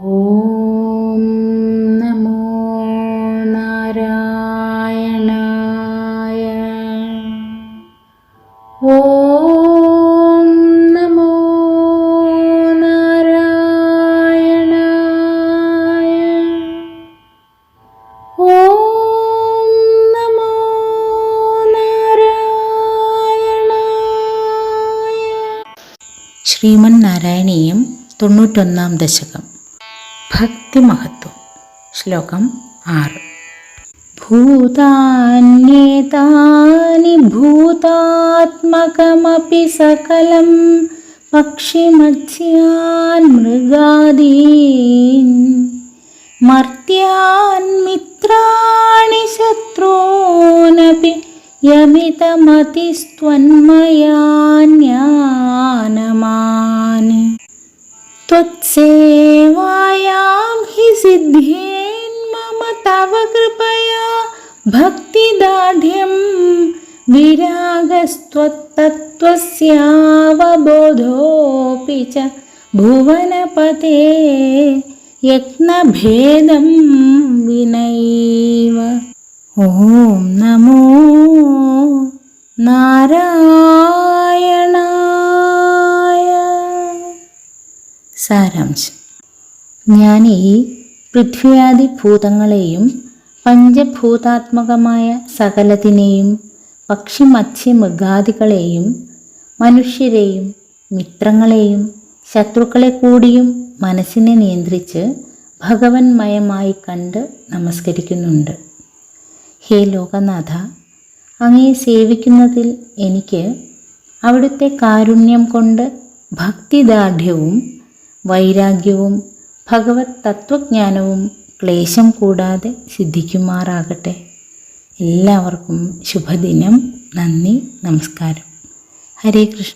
ഓം നമോ നാരായണായ. ഓം നമോ നാരായണായ. ഓം നമോ നാരായണായ. ശ്രീമൻ നാരായണീയം തൊണ്ണൂറ്റൊന്നാം ദശകം. ഭക്തിമഹത്വം ശ്ലോകം ആറ് ഭൂതാന്യേതാനി ഭൂതാത്മകമപി സകലം പക്ഷിമത്സ്യാൻ മൃഗാദീൻ മർത്യാൻ മിത്രാണി ശത്രൂനപി യമിതമതിസ്ത്വന്മയാന്യാനമാനി त्वत्सेवायां हि सिद्धेन्मम तव कृपया भक्तिदार्ढ्यं विरागस्त्वत्तत्त्वस्यावबोधोऽपि च भुवनपते यत्नभेदं विनैव ॐ नमो नारायणाय സാരാംശം. ഞാൻ ഈ പൃഥ്വിയാദി ഭൂതങ്ങളെയും പഞ്ചഭൂതാത്മകമായ സകലതിനെയും പക്ഷി മത്സ്യ മൃഗാദികളെയും മനുഷ്യരെയും മിത്രങ്ങളെയും ശത്രുക്കളെ കൂടിയും മനസ്സിനെ നിയന്ത്രിച്ച് ഭഗവന്മയമായി കണ്ട് നമസ്കരിക്കുന്നുണ്ട്. ഹേ ലോകനാഥ അങ്ങയെ സേവിക്കുന്നതിൽ എനിക്ക് അവിടുത്തെ കാരുണ്യം കൊണ്ട് ഭക്തിദാർഢ്യവും വൈരാഗ്യവും ഭഗവത് തത്വജ്ഞാനവും ക്ലേശം കൂടാതെ സിദ്ധിക്കുമാറാകട്ടെ. എല്ലാവർക്കും ശുഭദിനം. നന്ദി. നമസ്കാരം. ഹരേ കൃഷ്ണ.